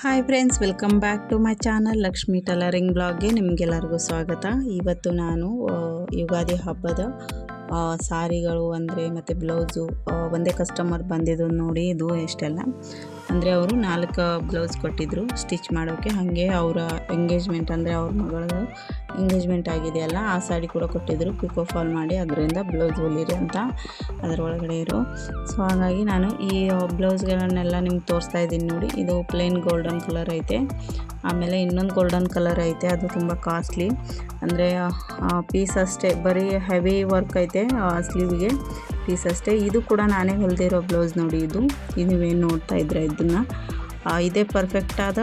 Hi friends welcome back to my channel Lakshmi tailoring ಬ್ಲಾಗ್ಗೆ ನಿಮಗೆಲ್ಲರಿಗೂ ಸ್ವಾಗತ. ಇವತ್ತು ನಾನು ಯುಗಾದಿ ಹಬ್ಬದ ಸಾರಿಗಳು ಅಂದರೆ ಮತ್ತು ಬ್ಲೌಸು ಒಂದೇ ಕಸ್ಟಮರ್ ಬಂದಿದ್ದು ನೋಡಿ, ಇದು ಎಷ್ಟೆಲ್ಲ. ಅಂದರೆ ಅವರು ನಾಲ್ಕು ಬ್ಲೌಸ್ ಕೊಟ್ಟಿದ್ದರು ಸ್ಟಿಚ್ ಮಾಡೋಕ್ಕೆ ಹಾಗೆ ಅವರ ಎಂಗೇಜ್ಮೆಂಟ್ ಅಂದರೆ ಅವ್ರ ಮಗಳದು ಎಂಗೇಜ್ಮೆಂಟ್ ಆಗಿದೆಯಲ್ಲ ಆ ಸಾಡಿ ಕೂಡ ಕೊಟ್ಟಿದ್ದರು ಪಿಕೋ ಫಾಲ್ ಮಾಡಿ ಅದರಿಂದ ಬ್ಲೌಸ್ ಹೊಲಿರಿ ಅಂತ ಅದರ ಒಳಗಡೆ ಇರೋ. ಸೊ ಹಾಗಾಗಿ ನಾನು ಈ ಬ್ಲೌಸ್ಗಳನ್ನೆಲ್ಲ ನಿಮ್ಗೆ ತೋರಿಸ್ತಾ ಇದ್ದೀನಿ ನೋಡಿ. ಇದು ಪ್ಲೇನ್ ಗೋಲ್ಡನ್ ಕಲರ್ ಐತೆ. ಆಮೇಲೆ ಇನ್ನೊಂದು ಗೋಲ್ಡನ್ ಕಲರ್ ಐತೆ. ಅದು ತುಂಬ ಕಾಸ್ಟ್ಲಿ ಅಂದರೆ ಪೀಸ್ ಅಷ್ಟೇ, ಬರೀ ಹೆವಿ ವರ್ಕ್ ಐತೆ ಸ್ಲೀವ್ಗೆ ಪೀಸ್ ಅಷ್ಟೇ. ಇದು ಕೂಡ ನಾನೇ ಹೊಲಿದಿರೋ ಬ್ಲೌಸ್ ನೋಡಿ ಇದು. ನೀವೇನು ನೋಡ್ತಾ ಇದ್ರೆ ಇದನ್ನು? ಇದೇ ಪರ್ಫೆಕ್ಟಾದ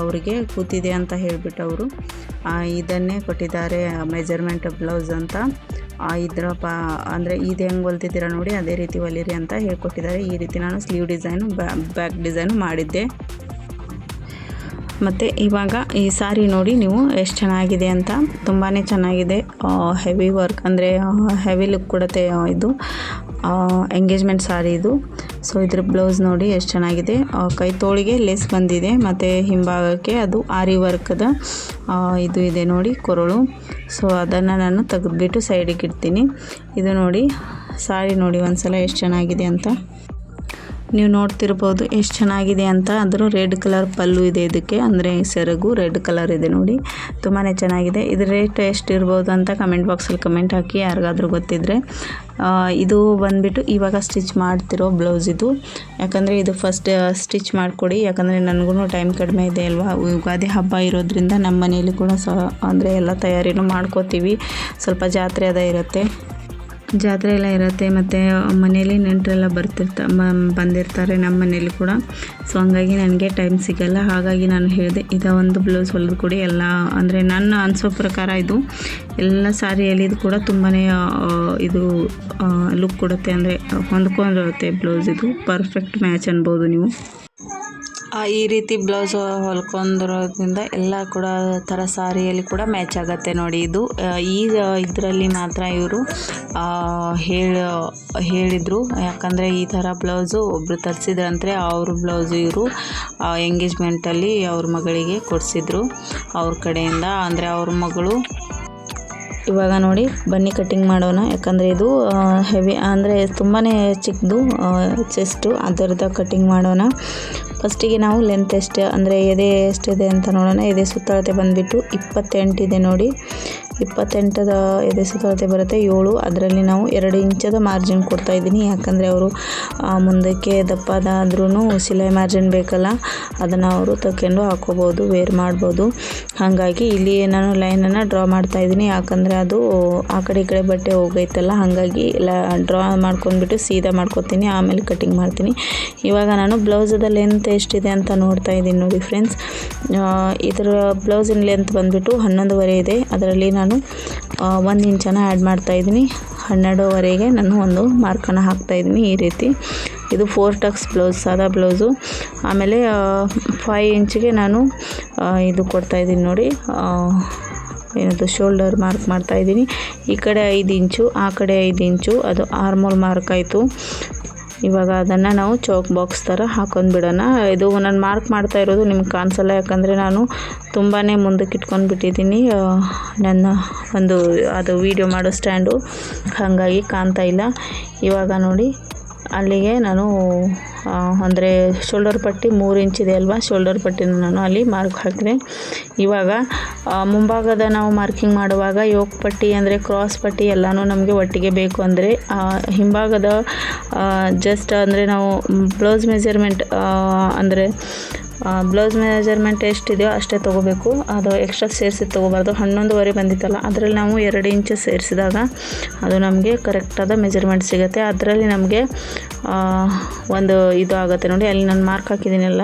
ಅವರಿಗೆ ಕೂತಿದೆ ಅಂತ ಹೇಳಿಬಿಟ್ಟು ಅವರು. ಇದನ್ನೇ ಕೊಟ್ಟಿದ್ದಾರೆ ಮೆಜರ್ಮೆಂಟ್ ಬ್ಲೌಸ್ ಅಂತ. ಇದರ ಪ, ಅಂದರೆ ಇದು ಹೆಂಗೆ ಹೊಲ್ತಿದ್ದೀರ ನೋಡಿ ಅದೇ ರೀತಿ ಹೊಲಿರಿ ಅಂತ ಹೇಳ್ಕೊಟ್ಟಿದ್ದಾರೆ. ಈ ರೀತಿ ನಾನು ಸ್ಲೀವ್ ಡಿಸೈನು ಬ್ಯಾಕ್ ಡಿಸೈನು ಮಾಡಿದ್ದೆ. ಮತ್ತು ಇವಾಗ ಈ ಸಾರಿ ನೋಡಿ ನೀವು ಎಷ್ಟು ಚೆನ್ನಾಗಿದೆ ಅಂತ. ತುಂಬಾ ಚೆನ್ನಾಗಿದೆ ಹೆವಿ ವರ್ಕ್ ಅಂದರೆ ಹೆವಿ ಲುಕ್ ಕೊಡುತ್ತೆ ಇದು ಎಂಗೇಜ್ಮೆಂಟ್ ಸಾರಿ ಇದು. ಸೊ ಇದ್ರ ಬ್ಲೌಸ್ ನೋಡಿ ಎಷ್ಟು ಚೆನ್ನಾಗಿದೆ. ಕೈ ತೋಳಿಗೆ ಲೇಸ್ ಬಂದಿದೆ, ಮತ್ತು ಹಿಂಭಾಗಕ್ಕೆ ಅದು ಆರಿ ವರ್ಕದ ಇದು ಇದೆ ನೋಡಿ ಕೊರಳು. ಸೊ ಅದನ್ನು ನಾನು ತೆಗೆದುಬಿಟ್ಟು ಸೈಡಿಗೆ ಇಡ್ತೀನಿ. ಇದು ನೋಡಿ, ಸಾರಿ ನೋಡಿ ಒಂದು ಸಲ ಎಷ್ಟು ಚೆನ್ನಾಗಿದೆ ಅಂತ. ನೀವು ನೋಡ್ತಿರ್ಬೋದು ಎಷ್ಟು ಚೆನ್ನಾಗಿದೆ ಅಂತ. ಅದರ ರೆಡ್ ಕಲರ್ ಪಲ್ಲು ಇದೆ ಇದಕ್ಕೆ. ಅಂದರೆ ಸೆರಗು ರೆಡ್ ಕಲರ್ ಇದೆ ನೋಡಿ. ತುಂಬಾ ಚೆನ್ನಾಗಿದೆ. ಇದ್ರ ರೇಟ್ ಎಷ್ಟು ಇರ್ಬೋದು ಅಂತ ಕಮೆಂಟ್ ಬಾಕ್ಸಲ್ಲಿ ಕಮೆಂಟ್ ಹಾಕಿ ಯಾರಿಗಾದ್ರೂ ಗೊತ್ತಿದ್ದರೆ ಆ, ಇದು ಬಂದುಬಿಟ್ಟು ಇವಾಗ ಸ್ಟಿಚ್ ಮಾಡ್ತಿರೋ ಬ್ಲೌಸ್ ಇದು. ಯಾಕಂದರೆ ಇದು ಫಸ್ಟ್ ಸ್ಟಿಚ್ ಮಾಡಿಕೊಡಿ. ಯಾಕಂದರೆ ನನಗೂ ಟೈಮ್ ಕಡಿಮೆ ಇದೆ ಅಲ್ವಾ. ಯುಗಾದಿ ಹಬ್ಬ ಇರೋದ್ರಿಂದ ನಮ್ಮ ಮನೇಲಿ ಕೂಡ ಸ ಅಂದರೆ ಎಲ್ಲ ತಯಾರಿನೂ ಮಾಡ್ಕೋತೀವಿ. ಸ್ವಲ್ಪ ಜಾತ್ರೆ ಅದ ಇರುತ್ತೆ. ಜಾತ್ರೆ ಎಲ್ಲ ಇರುತ್ತೆ, ಮತ್ತು ಮನೇಲಿ ನೆಂಟರೆಲ್ಲ ಬರ್ತಿರ್ತ ಬಂದಿರ್ತಾರೆ ನಮ್ಮ ಮನೇಲಿ ಕೂಡ. ಸೊ ಹಂಗಾಗಿ ನನಗೆ ಟೈಮ್ ಸಿಗಲ್ಲ. ಹಾಗಾಗಿ ನಾನು ಹೇಳಿದೆ, ಇದು ಒಂದು ಬ್ಲೌಸ್ ಹೊಲಿದು ಕೊಡಿ. ಎಲ್ಲ, ಅಂದರೆ ನನ್ನ ಅನಿಸೋ ಪ್ರಕಾರ ಇದು, ಎಲ್ಲ ಸಾರಿ ಇದು ಕೂಡ ತುಂಬಾ ಇದು ಲುಕ್ ಕೊಡುತ್ತೆ. ಅಂದರೆ ಹೊಂದ್ಕೊಂಡಿರುತ್ತೆ ಬ್ಲೌಸ್ ಇದು. ಪರ್ಫೆಕ್ಟ್ ಮ್ಯಾಚ್ ಅನ್ಬೋದು ನೀವು. ಈ ರೀತಿ ಬ್ಲೌಸ್ ಹೊಲ್ಕೊಂಡಿರೋದ್ರಿಂದ ಎಲ್ಲ ಕೂಡ ಥರ ಸಾರಿಯಲ್ಲಿ ಕೂಡ ಮ್ಯಾಚ್ ಆಗುತ್ತೆ ನೋಡಿ ಇದು. ಈ ಇದರಲ್ಲಿ ಮಾತ್ರ ಇವರು ಹೇಳ, ಹೇಳಿದರು. ಯಾಕಂದರೆ ಈ ಥರ ಬ್ಲೌಸು ಒಬ್ಬರು ತರಿಸಿದ್ರಂತೆ ಅವ್ರ ಬ್ಲೌಸು ಇವರು ಎಂಗೇಜ್ಮೆಂಟಲ್ಲಿ ಅವ್ರ ಮಗಳಿಗೆ ಕೊಡಿಸಿದ್ರು ಅವ್ರ ಕಡೆಯಿಂದ. ಅಂದರೆ ಅವ್ರ ಮಗಳು, ಇವಾಗ ನೋಡಿ ಬನ್ನಿ ಕಟ್ಟಿಂಗ್ ಮಾಡೋಣ. ಯಾಕಂದರೆ ಇದು ಹೆವಿ ಅಂದರೆ ತುಂಬಾ ಚಿಕ್ಕದು ಚೆಸ್ಟು ಅದರದ ಕಟ್ಟಿಂಗ್ ಮಾಡೋಣ. ಫಸ್ಟಿಗೆ ನಾವು ಲೆಂತ್ ಎಷ್ಟು ಅಂದರೆ ಎದೆ ಎಷ್ಟಿದೆ ಅಂತ ನೋಡೋಣ. ಎದೆ ಸುತ್ತಳತೆ ಬಂದುಬಿಟ್ಟು ಇಪ್ಪತ್ತೆಂಟಿದೆ ನೋಡಿ. ಇಪ್ಪತ್ತೆಂಟದ ಎದೆ ಸುತ್ತಳತೆ ಬರುತ್ತೆ, ಏಳು. ಅದರಲ್ಲಿ ನಾವು ಎರಡು ಇಂಚದ ಮಾರ್ಜಿನ್ ಕೊಡ್ತಾ ಇದ್ದೀನಿ. ಯಾಕಂದರೆ ಅವರು ಮುಂದಕ್ಕೆ ದಪ್ಪದಾದ್ರೂ ಸಿಲೈ ಮಾರ್ಜಿನ್ ಬೇಕಲ್ಲ, ಅದನ್ನು ಅವರು ತಗೊಂಡು ಹಾಕೋಬೋದು ವೇರ್ ಮಾಡ್ಬೋದು. ಹಾಗಾಗಿ ಇಲ್ಲಿ ನಾನು ಲೈನನ್ನು ಡ್ರಾ ಮಾಡ್ತಾ ಇದ್ದೀನಿ. ಯಾಕಂದರೆ ಅದು, ಆ ಕಡೆ ಈ ಕಡೆ ಬಟ್ಟೆ ಹೋಗೈತಲ್ಲ, ಹಾಗಾಗಿ ಲ ಡ್ರಾ ಮಾಡ್ಕೊಂಡ್ಬಿಟ್ಟು ಸೀದಾ ಮಾಡ್ಕೊತೀನಿ, ಆಮೇಲೆ ಕಟಿಂಗ್ ಮಾಡ್ತೀನಿ. ಇವಾಗ ನಾನು ಬ್ಲೌಸದ ಲೆಂತ್ ಎಷ್ಟಿದೆ ಅಂತ ನೋಡ್ತಾ ಇದ್ದೀನಿ ನೋಡಿ ಫ್ರೆಂಡ್ಸ್ ಇದರ ಬ್ಲೌಸಿನ ಲೆಂತ್ ಬಂದುಬಿಟ್ಟು ಹನ್ನೊಂದುವರೆ ಇದೆ. ಅದರಲ್ಲಿ ನಾನು ಒಂದು ಇಂಚನ ಆ್ಯಡ್ ಮಾಡ್ತಾಯಿದ್ದೀನಿ ಹನ್ನೆರಡುವರೆಗೆ ನಾನು ಒಂದು ಮಾರ್ಕನ್ನು ಹಾಕ್ತಾ ಇದ್ದೀನಿ ಈ ರೀತಿ. ಇದು ಫೋರ್ ಟಕ್ಸ್ ಬ್ಲೌಸ್ ಸಾದಾ ಬ್ಲೌಸು ಆಮೇಲೆ ಫೈ ಇಂಚಿಗೆ ನಾನು ಇದು ಕೊಡ್ತಾ ಇದ್ದೀನಿ ನೋಡಿ ಏನದು ಶೋಲ್ಡರ್ ಮಾರ್ಕ್ ಮಾಡ್ತಾ ಇದ್ದೀನಿ. ಈ ಕಡೆ ಐದು ಇಂಚು, ಆ ಕಡೆ ಐದು ಇಂಚು, ಅದು ಆರ್ಮೋಲ್ ಮಾರ್ಕ್ ಆಯಿತು. ಇವಾಗ ಅದನ್ನು ನಾವು ಚೌಕ್ ಬಾಕ್ಸ್ ಥರ ಹಾಕೊಂಡು ಬಿಡೋಣ. ಇದು ನಾನು ಮಾರ್ಕ್ ಮಾಡ್ತಾ ಇರೋದು ನಿಮ್ಗೆ ಕಾಣಿಸಲ್ಲ, ಯಾಕಂದರೆ ನಾನು ತುಂಬಾ ಮುಂದಕ್ಕೆ ಇಟ್ಕೊಂಡು ಬಿಟ್ಟಿದ್ದೀನಿ. ನನ್ನ ಒಂದು, ಅದು ವೀಡಿಯೋ ಮಾಡೋ ಸ್ಟ್ಯಾಂಡು ಹಾಗಾಗಿ ಕಾಣ್ತಾ ಇಲ್ಲ. ಇವಾಗ ನೋಡಿ. ಅಲ್ಲಿಗೆ ನಾನು ಅಂದರೆ ಶೋಲ್ಡರ್ ಪಟ್ಟಿ ಮೂರು ಇಂಚಿದೆ ಅಲ್ವಾ? ಶೋಲ್ಡರ್ ಪಟ್ಟಿನ ನಾನು ಅಲ್ಲಿ ಮಾರ್ಕ್ ಹಾಕಿದೆ. ಇವಾಗ ಮುಂಭಾಗದ ನಾವು ಮಾರ್ಕಿಂಗ್ ಮಾಡುವಾಗ ಯೋಕ್ ಪಟ್ಟಿ ಅಂದರೆ ಕ್ರಾಸ್ ಪಟ್ಟಿ ಎಲ್ಲನೂ ನಮಗೆ ಒಟ್ಟಿಗೆ ಬೇಕು ಅಂದರೆ ಹಿಂಭಾಗದ ಜಸ್ಟ್ ಅಂದರೆ ನಾವು ಬ್ಲೌಸ್ ಮೆಜರ್ಮೆಂಟ್ ಅಂದರೆ ಬ್ಲೌಸ್ ಮೆಜರ್ಮೆಂಟ್ ಎಷ್ಟಿದೆಯೋ ಅಷ್ಟೇ ತೊಗೋಬೇಕು. ಅದು ಎಕ್ಸ್ಟ್ರಾ ಸೇರಿಸಿ ತೊಗೋಬಾರ್ದು. ಹನ್ನೊಂದುವರೆ ಬಂದಿತ್ತಲ್ಲ, ಅದರಲ್ಲಿ ನಾವು ಎರಡು ಇಂಚು ಸೇರಿಸಿದಾಗ ಅದು ನಮಗೆ ಕರೆಕ್ಟಾದ ಮೆಜರ್ಮೆಂಟ್ ಸಿಗುತ್ತೆ. ಅದರಲ್ಲಿ ನಮಗೆ ಒಂದು ಇದು ಆಗುತ್ತೆ ನೋಡಿ, ಅಲ್ಲಿ ನಾನು ಮಾರ್ಕ್ ಹಾಕಿದ್ದೀನಲ್ಲ,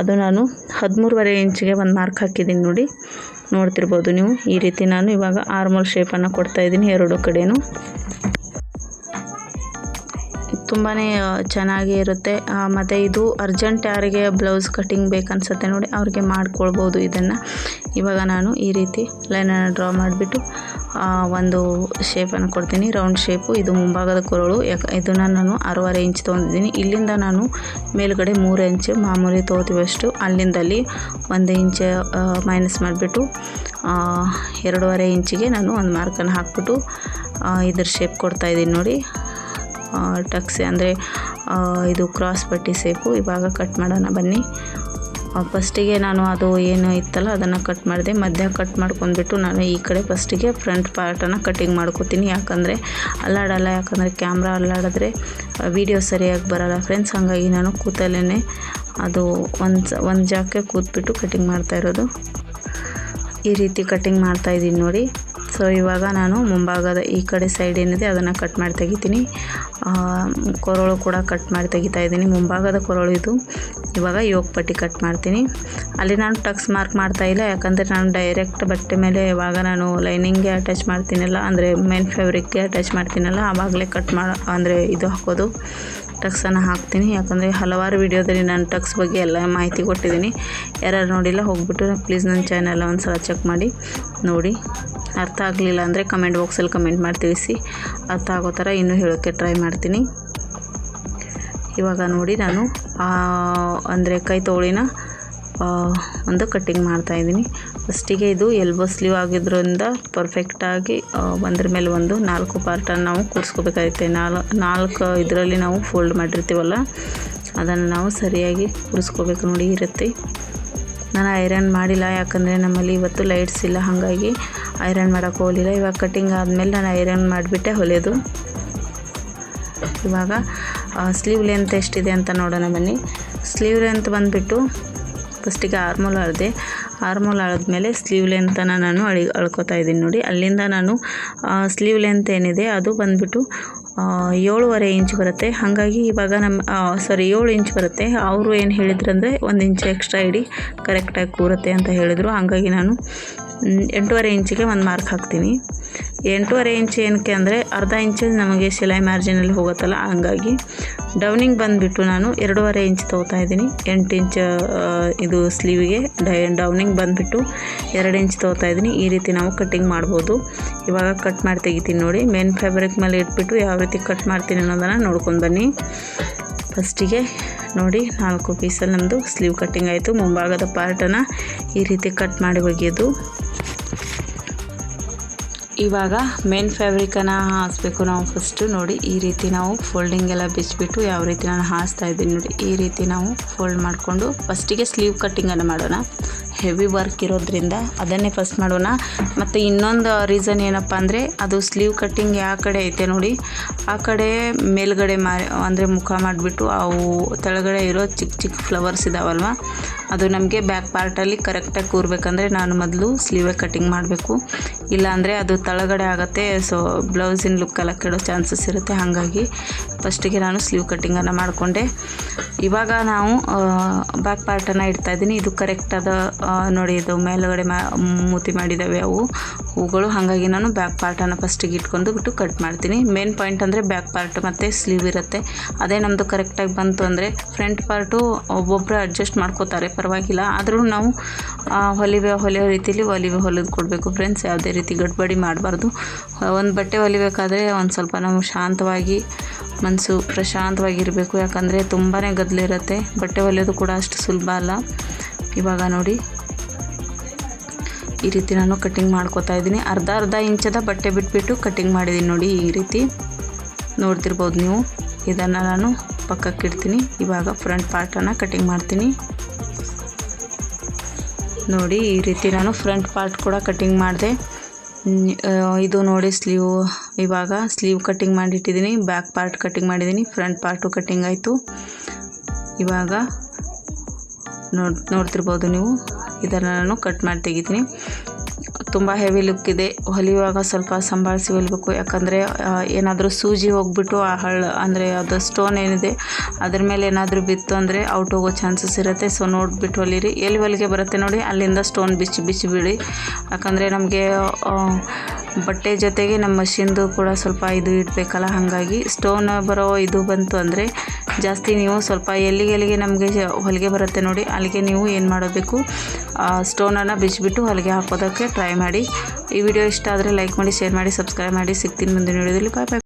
ಅದು ನಾನು ಹದಿಮೂರುವರೆ ಇಂಚಿಗೆ ಒಂದು ಮಾರ್ಕ್ ಹಾಕಿದ್ದೀನಿ ನೋಡಿ. ನೋಡ್ತಿರ್ಬೋದು ನೀವು. ಈ ರೀತಿ ನಾನು ಇವಾಗ ಆರ್ಮೋಲ್ ಶೇಪನ್ನು ಕೊಡ್ತಾಯಿದ್ದೀನಿ ಎರಡು ಕಡೆನೂ. ತುಂಬಾ ಚೆನ್ನಾಗಿ ಇರುತ್ತೆ. ಮತ್ತು ಇದು ಅರ್ಜೆಂಟ್ ಯಾರಿಗೆ ಬ್ಲೌಸ್ ಕಟ್ಟಿಂಗ್ ಬೇಕನ್ಸುತ್ತೆ ನೋಡಿ, ಅವ್ರಿಗೆ ಮಾಡ್ಕೊಳ್ಬೋದು ಇದನ್ನು. ಇವಾಗ ನಾನು ಈ ರೀತಿ ಲೈನನ್ನು ಡ್ರಾ ಮಾಡಿಬಿಟ್ಟು ಒಂದು ಶೇಪನ್ನು ಕೊಡ್ತೀನಿ. ರೌಂಡ್ ಶೇಪು ಇದು ಮುಂಭಾಗದ ಕೊರಳು. ಯಾಕೆ, ಇದನ್ನು ನಾನು ಆರೂವರೆ ಇಂಚ್ ತೊಗೊಂಡಿದ್ದೀನಿ. ಇಲ್ಲಿಂದ ನಾನು ಮೇಲುಗಡೆ ಮೂರು ಇಂಚ್ ಮಾಮೂಲಿ ತೊಗೋತೀವಷ್ಟು ಅಲ್ಲಿಂದಲ್ಲಿ ಒಂದು ಇಂಚ್ ಮೈನಸ್ ಮಾಡಿಬಿಟ್ಟು ಎರಡೂವರೆ ಇಂಚಿಗೆ ನಾನು ಒಂದು ಮಾರ್ಕನ್ನು ಹಾಕ್ಬಿಟ್ಟು ಇದ್ರ ಶೇಪ್ ಕೊಡ್ತಾಯಿದ್ದೀನಿ ನೋಡಿ. ಟಕ್ಸೆ ಅಂದರೆ ಇದು ಕ್ರಾಸ್ ಪಟ್ಟಿ ಸೇಪು ಇವಾಗ ಕಟ್ ಮಾಡೋಣ ಬನ್ನಿ. ಫಸ್ಟಿಗೆ ನಾನು ಅದು ಏನು ಇತ್ತಲ್ಲ, ಅದನ್ನು ಕಟ್ ಮಾಡಿದೆ. ಮಧ್ಯ ಕಟ್ ಮಾಡ್ಕೊಂಡ್ಬಿಟ್ಟು ನಾನು ಈ ಕಡೆ ಫಸ್ಟಿಗೆ ಫ್ರಂಟ್ ಪಾರ್ಟನ್ನು ಕಟ್ಟಿಂಗ್ ಮಾಡ್ಕೊತೀನಿ. ಯಾಕಂದರೆ ಅಲ್ಲಾಡಲ್ಲ, ಯಾಕಂದರೆ ಕ್ಯಾಮ್ರಾ ಅಲ್ಲಾಡಿದ್ರೆ ವಿಡಿಯೋ ಸರಿಯಾಗಿ ಬರಲ್ಲ. ಫ್ರೆಂಡ್ಸ್ ಹಾಗಾಗಿ ನಾನು ಕೂತಲ್ಲೇ ಅದು ಒಂದು ಒಂದು ಜಾಗಕ್ಕೆ ಕೂತ್ಬಿಟ್ಟು ಕಟ್ಟಿಂಗ್ ಮಾಡ್ತಾ ಇರೋದು. ಈ ರೀತಿ ಕಟ್ಟಿಂಗ್ ಮಾಡ್ತಾಯಿದ್ದೀನಿ ನೋಡಿ. ಸೊ ಇವಾಗ ನಾನು ಮುಂಭಾಗದ ಈ ಕಡೆ ಸೈಡ್ ಏನಿದೆ, ಅದನ್ನು ಕಟ್ ಮಾಡಿ ತೆಗಿತೀನಿ. ಕೊರಳು ಕೂಡ ಕಟ್ ಮಾಡಿ ತೆಗಿತಾ ಇದ್ದೀನಿ. ಮುಂಭಾಗದ ಕೊರಳು ಇದು. ಇವಾಗ ಯೋಗ ಪಟ್ಟಿ ಕಟ್ ಮಾಡ್ತೀನಿ. ಅಲ್ಲಿ ನಾನು ಟಕ್ಸ್ ಮಾರ್ಕ್ ಮಾಡ್ತಾ ಇಲ್ಲ. ಯಾಕಂದರೆ ನಾನು ಡೈರೆಕ್ಟ್ ಬಟ್ಟೆ ಮೇಲೆ ಇವಾಗ ನಾನು ಲೈನಿಂಗ್ಗೆ ಅಟ್ಯಾಚ್ ಮಾಡ್ತೀನಲ್ಲ, ಅಂದರೆ ಮೇನ್ ಫ್ಯಾಬ್ರಿಕ್ಗೆ ಅಟ್ಯಾಚ್ ಮಾಡ್ತೀನಲ್ಲ, ಆವಾಗಲೇ ಕಟ್ ಮಾಡಿ, ಅಂದರೆ ಇದು ಹಾಕೋದು. ಟಕ್ಸನ್ನು ಹಾಕ್ತೀನಿ. ಯಾಕಂದರೆ ಹಲವಾರು ವಿಡಿಯೋದಲ್ಲಿ ನಾನು ಟಕ್ಸ್ ಬಗ್ಗೆ ಎಲ್ಲ ಮಾಹಿತಿ ಕೊಟ್ಟಿದ್ದೀನಿ. ಯಾರು ನೋಡಿಲ್ಲ, ಹೋಗ್ಬಿಟ್ಟು ಪ್ಲೀಸ್ ನನ್ನ ಚಾನೆಲ್ ಒಂದು ಸಲ ಚೆಕ್ ಮಾಡಿ, ನೋಡಿ. ಅರ್ಥ ಆಗಲಿಲ್ಲ ಅಂದರೆ ಕಮೆಂಟ್ ಬಾಕ್ಸಲ್ಲಿ ಕಮೆಂಟ್ ಮಾಡಿ ತಿಳಿಸಿ ಅರ್ಥ ಆಗೋ ಥರ ಇನ್ನೂ ಹೇಳೋಕ್ಕೆ ಟ್ರೈ ಮಾಡ್ತೀನಿ. ಇವಾಗ ನೋಡಿ ನಾನು ಅಂದರೆ ಕೈ ತೋಳಿನ ಒಂದು ಕಟ್ಟಿಂಗ್ ಮಾಡ್ತಾಯಿದ್ದೀನಿ ಫಸ್ಟಿಗೆ ಇದು ಎಲ್ಬೋ ಸ್ಲೀವ್ ಆಗಿದ್ದರಿಂದ ಪರ್ಫೆಕ್ಟಾಗಿ ಒಂದ್ರ ಮೇಲೆ ಒಂದು ನಾಲ್ಕು ಪಾರ್ಟನ್ನು ನಾವು ಕೂರಿಸ್ಕೋಬೇಕಾಗುತ್ತೆ. ನಾಲ್, ನಾಲ್ಕು ಇದರಲ್ಲಿ ನಾವು ಫೋಲ್ಡ್ ಮಾಡಿರ್ತೀವಲ್ಲ, ಅದನ್ನು ನಾವು ಸರಿಯಾಗಿ ಕೂರಿಸ್ಕೋಬೇಕು ನೋಡಿ ಈ ರೀತಿ ನಾನು ಐರನ್ ಮಾಡಿಲ್ಲ, ಯಾಕಂದರೆ ನಮ್ಮಲ್ಲಿ ಇವತ್ತು ಲೈಟ್ಸ್ ಇಲ್ಲ, ಹಾಗಾಗಿ ಐರನ್ ಮಾಡೋಕ್ಕೆ ಹೋಗಲಿಲ್ಲ. ಇವಾಗ ಕಟ್ಟಿಂಗ್ ಆದಮೇಲೆ ನಾನು ಐರನ್ ಮಾಡಿಬಿಟ್ಟೆ ಹೊಲಿಯೋದು. ಇವಾಗ ಸ್ಲೀವ್ ಲೆಂತ್ ಎಷ್ಟಿದೆ ಅಂತ ನೋಡೋಣ ಬನ್ನಿ. ಸ್ಲೀವ್ ಲೆಂತ್ ಬಂದುಬಿಟ್ಟು ಫಸ್ಟಿಗೆ ಆರ್ಮೋಲ್ ಅಳದೆ ಆರ್ಮೋಲ್ ಅಳದ್ಮೇಲೆ ಸ್ಲೀವ್ ಲೆಂತನ್ನು ನಾನು ಅಳಿ, ಅಳ್ಕೊತಾ ಇದ್ದೀನಿ ನೋಡಿ. ಅಲ್ಲಿಂದ ನಾನು ಸ್ಲೀವ್ ಲೆಂತ್ ಏನಿದೆ ಅದು ಬಂದುಬಿಟ್ಟು ಏಳುವರೆ ಇಂಚ್ ಬರುತ್ತೆ. ಹಾಗಾಗಿ ಇವಾಗ ನಮ್ಮ ಸಾರಿ ಏಳು ಇಂಚ್ ಬರುತ್ತೆ. ಅವರು ಏನು ಹೇಳಿದ್ರಂದರೆ ಒಂದು ಇಂಚ್ ಎಕ್ಸ್ಟ್ರಾ ಇಡಿ ಕರೆಕ್ಟಾಗಿ ಕೂರುತ್ತೆ ಅಂತ ಹೇಳಿದರು. ಹಾಗಾಗಿ ನಾನು ಎಂಟೂವರೆ ಇಂಚಿಗೆ ಒಂದು ಮಾರ್ಕ್ ಹಾಕ್ತೀನಿ. ಎಂಟೂವರೆ ಇಂಚ್ ಏನಕ್ಕೆ ಅಂದರೆ ಅರ್ಧ ಇಂಚಲ್ಲಿ ನಮಗೆ ಸಿಲಾಯಿ ಮಾರ್ಜಿನಲ್ಲಿ ಹೋಗುತ್ತಲ್ಲ, ಹಂಗಾಗಿ ಡೌನಿಂಗ್ ಬಂದುಬಿಟ್ಟು ನಾನು ಎರಡೂವರೆ ಇಂಚ್ ತೊಗೋತಾ ಇದ್ದೀನಿ. ಎಂಟು ಇಂಚ್ ಇದು ಸ್ಲೀವಿಗೆ ಡೈ ಡೌನಿಂಗ್ ಬಂದುಬಿಟ್ಟು ಎರಡು ಇಂಚ್ ತೊಗೋತಾ ಇದ್ದೀನಿ. ಈ ರೀತಿ ನಾವು ಕಟ್ಟಿಂಗ್ ಮಾಡ್ಬೋದು. ಇವಾಗ ಕಟ್ ಮಾಡಿ ತೆಗಿತೀನಿ ನೋಡಿ. ಮೇನ್ ಫ್ಯಾಬ್ರಿಕ್ ಮೇಲೆ ಇಟ್ಬಿಟ್ಟು ಯಾವ ರೀತಿ ಕಟ್ ಮಾಡ್ತೀನಿ ಅನ್ನೋದನ್ನು ನೋಡ್ಕೊಂಡು ಬನ್ನಿ. ಫಸ್ಟಿಗೆ ನೋಡಿ, ನಾಲ್ಕು ಪೀಸಲ್ಲಿ ನಮ್ಮದು ಸ್ಲೀವ್ ಕಟ್ಟಿಂಗ್ ಆಯಿತು. ಮುಂಭಾಗದ ಪಾರ್ಟನ್ನು ಈ ರೀತಿ ಕಟ್ ಮಾಡಿ ಒಗೆಯೋದು ಇವಾಗ ಮೇನ್ ಫ್ಯಾಬ್ರಿಕನ್ನು ಹಾಸ್ಬೇಕು ನಾವು ಫಸ್ಟು ನೋಡಿ, ಈ ರೀತಿ ನಾವು ಫೋಲ್ಡಿಂಗ್ ಎಲ್ಲ ಬಿಚ್ಚಿಬಿಟ್ಟು ಯಾವ ರೀತಿ ನಾನು ಹಾಸ್ತಾ ಇದ್ದೀನಿ ನೋಡಿ, ಈ ರೀತಿ ನಾವು ಫೋಲ್ಡ್ ಮಾಡಿಕೊಂಡು ಫಸ್ಟಿಗೆ ಸ್ಲೀವ್ ಕಟ್ಟಿಂಗನ್ನು ಮಾಡೋಣ. ಹೆವಿ ವರ್ಕ್ ಇರೋದ್ರಿಂದ ಅದನ್ನೇ ಫಸ್ಟ್ ಮಾಡೋಣ. ಮತ್ತು ಇನ್ನೊಂದು ರೀಸನ್ ಏನಪ್ಪ ಅಂದರೆ ಅದು ಸ್ಲೀವ್ ಕಟ್ಟಿಂಗ್ ಯಾವ ಕಡೆ ಐತೆ ನೋಡಿ. ಆ ಕಡೆ ಮೇಲ್ಗಡೆ ಮಾರಿ ಅಂದರೆ ಮುಖ ಮಾಡಿಬಿಟ್ಟು ಅವು ಕೆಳಗಡೆ ಇರೋ ಚಿಕ್ಕ ಚಿಕ್ಕ ಫ್ಲವರ್ಸ್ ಇದಾವಲ್ವ, ಅದು ನಮಗೆ ಬ್ಯಾಕ್ ಪಾರ್ಟಲ್ಲಿ ಕರೆಕ್ಟಾಗಿ ಕೂರಬೇಕಂದ್ರೆ ನಾನು ಮೊದಲು ಸ್ಲೀವೇ ಕಟ್ಟಿಂಗ್ ಮಾಡಬೇಕು. ಇಲ್ಲಾಂದರೆ ಅದು ತಳಗಡೆ ಆಗುತ್ತೆ ಸೊ ಬ್ಲೌಸಿನ ಲುಕ್ ಎಲ್ಲ ಕೆಡೋ ಚಾನ್ಸಸ್ ಇರುತ್ತೆ. ಹಾಗಾಗಿ ಫಸ್ಟಿಗೆ ನಾನು ಸ್ಲೀವ್ ಕಟ್ಟಿಂಗನ್ನು ಮಾಡಿಕೊಂಡೆ. ಇವಾಗ ನಾವು ಬ್ಯಾಕ್ ಪಾರ್ಟನ್ನು ಇಡ್ತಾ ಇದ್ದೀನಿ. ಇದು ಕರೆಕ್ಟಾದ ನೋಡಿ ಇದು ಮೇಲುಗಡೆ ಮಾ, ಮೂತಿ ಮಾಡಿದ್ದಾವೆ ಅವು. ಹೂಗಳು, ಹಾಗಾಗಿ ನಾನು ಬ್ಯಾಕ್ ಪಾರ್ಟನ್ನು ಫಸ್ಟಿಗೆ ಇಟ್ಕೊಂಡು ಬಿಟ್ಟು ಕಟ್ ಮಾಡ್ತೀನಿ. ಮೇನ್ ಪಾಯಿಂಟ್ ಅಂದರೆ ಬ್ಯಾಕ್ ಪಾರ್ಟ್ ಮತ್ತು ಸ್ಲೀವ್ ಇರುತ್ತೆ. ಅದೇ ನಮ್ಮದು ಕರೆಕ್ಟಾಗಿ ಬಂತು ಅಂದರೆ ಫ್ರಂಟ್ ಪಾರ್ಟು ಒಬ್ಬೊಬ್ಬರು ಅಡ್ಜಸ್ಟ್ ಮಾಡ್ಕೋತಾರೆ, ಪರವಾಗಿಲ್ಲ. ಆದರೂ ನಾವು ಹೊಲಿವೆ, ಹೊಲಿಯೋ ರೀತಿಲಿ ಹೊಲಿವೆ ಹೊಲಿದು ಕೊಡಬೇಕು ಫ್ರೆಂಡ್ಸ್ ಯಾವುದೇ ರೀತಿ ಗಡ್ಬಡಿ ಮಾಡಬಾರ್ದು. ಒಂದು ಬಟ್ಟೆ ಹೊಲಿಬೇಕಾದ್ರೆ ಒಂದು ಸ್ವಲ್ಪ ನಾವು ಶಾಂತವಾಗಿ ಮನಸ್ಸು ಪ್ರಶಾಂತವಾಗಿರಬೇಕು ಯಾಕಂದರೆ ತುಂಬಾ ಗದ್ದಲಿರುತ್ತೆ ಬಟ್ಟೆ ಹೊಲಿಯೋದು ಕೂಡ ಅಷ್ಟು ಸುಲಭ ಅಲ್ಲ. ಇವಾಗ ನೋಡಿ ಈ ರೀತಿ ನಾನು ಕಟ್ಟಿಂಗ್ ಮಾಡ್ಕೋತಾ ಇದ್ದೀನಿ. ಅರ್ಧ ಅರ್ಧ ಇಂಚದ ಬಟ್ಟೆ ಬಿಟ್ಬಿಟ್ಟು ಕಟ್ಟಿಂಗ್ ಮಾಡಿದ್ದೀನಿ ನೋಡಿ ಈ ರೀತಿ. ನೋಡ್ತಿರ್ಬೋದು ನೀವು. ಇದನ್ನು ನಾನು ಪಕ್ಕಕ್ಕೆ ಇಡ್ತೀನಿ. ಇವಾಗ ಫ್ರಂಟ್ ಪಾರ್ಟನ್ನು ಕಟ್ಟಿಂಗ್ ಮಾಡ್ತೀನಿ. ನೋಡಿ ಈ ರೀತಿ ನಾನು ಫ್ರಂಟ್ ಪಾರ್ಟ್ ಕೂಡ ಕಟ್ಟಿಂಗ್ ಮಾಡಿದೆ. ಇದು ನೋಡಿ ಸ್ಲೀವ್ ಇವಾಗ ಸ್ಲೀವ್ ಕಟ್ಟಿಂಗ್ ಮಾಡಿಟ್ಟಿದ್ದೀನಿ. ಬ್ಯಾಕ್ ಪಾರ್ಟ್ ಕಟ್ಟಿಂಗ್ ಮಾಡಿದ್ದೀನಿ. ಫ್ರಂಟ್ ಪಾರ್ಟು ಕಟ್ಟಿಂಗ್ ಆಯಿತು. ಇವಾಗ ನೋಡ್, ನೋಡ್ತಿರ್ಬೋದು ನೀವು. ಇದನ್ನು ನಾನು ಕಟ್ ಮಾಡಿ ತೆಗಿತೀನಿ. ತುಂಬ ಹೆವಿ ಲುಕ್ ಇದೆ. ಹೊಲಿಯುವಾಗ ಸ್ವಲ್ಪ ಸಂಭಾಳಿಸಿ ಹೊಲಿಬೇಕು. ಯಾಕಂದರೆ ಏನಾದರೂ ಸೂಜಿ ಹೋಗ್ಬಿಟ್ಟು ಆ ಹಳ್ಳ, ಅಂದರೆ ಅದು ಸ್ಟೋನ್ ಏನಿದೆ, ಅದ್ರ ಮೇಲೆ ಏನಾದರೂ ಬಿತ್ತು ಅಂದರೆ ಔಟ್ ಹೋಗೋ ಚಾನ್ಸಸ್ ಇರುತ್ತೆ. ಸೊ ನೋಡಿಬಿಟ್ಟು ಹೊಲಿರಿ. ಎಲ್ಲಿ ಹೊಲಿಗೆ ಬರುತ್ತೆ ನೋಡಿ, ಅಲ್ಲಿಂದ ಸ್ಟೋನ್ ಬಿಚ್ಚಿ ಬಿಚ್ಚಿ ಬಿಡಿ ಯಾಕಂದರೆ ನಮಗೆ ಬಟ್ಟೆ ಜೊತೆಗೆ ನಮ್ಮ ಮಷಿನ್ದು ಕೂಡ ಸ್ವಲ್ಪ ಇದು ಇಡಬೇಕಲ್ಲ, ಹಾಗಾಗಿ ಸ್ಟೋನ್ ಬರೋ ಇದು ಬಂತು ಅಂದರೆ ಜಾಸ್ತಿ ನೀವು ಸ್ವಲ್ಪ ಎಲ್ಲಿಗೆ ಎಲ್ಲಿಗೆ ನಮಗೆ ಹೊಲಿಗೆ ಬರುತ್ತೆ ನೋಡಿ, ಅಲ್ಲಿಗೆ ನೀವು ಏನು ಮಾಡಬೇಕು? ಸ್ಟೋನನ್ನು ಬಿಚ್ಚಿಬಿಟ್ಟು ಹೊಲಿಗೆ ಹಾಕೋದಕ್ಕೆ ಟ್ರೈ ಮಾಡಿ. ಈ ವಿಡಿಯೋ ಇಷ್ಟ ಆದರೆ ಲೈಕ್ ಮಾಡಿ ಶೇರ್ ಮಾಡಿ ಸಬ್ಸ್ಕ್ರೈಬ್ ಮಾಡಿ. ಸಿಗ್ತೀನಿ ಮುಂದಿನ ವಿಡಿಯೋದಲ್ಲಿ ಬಾಯ್ ಬಾಯ್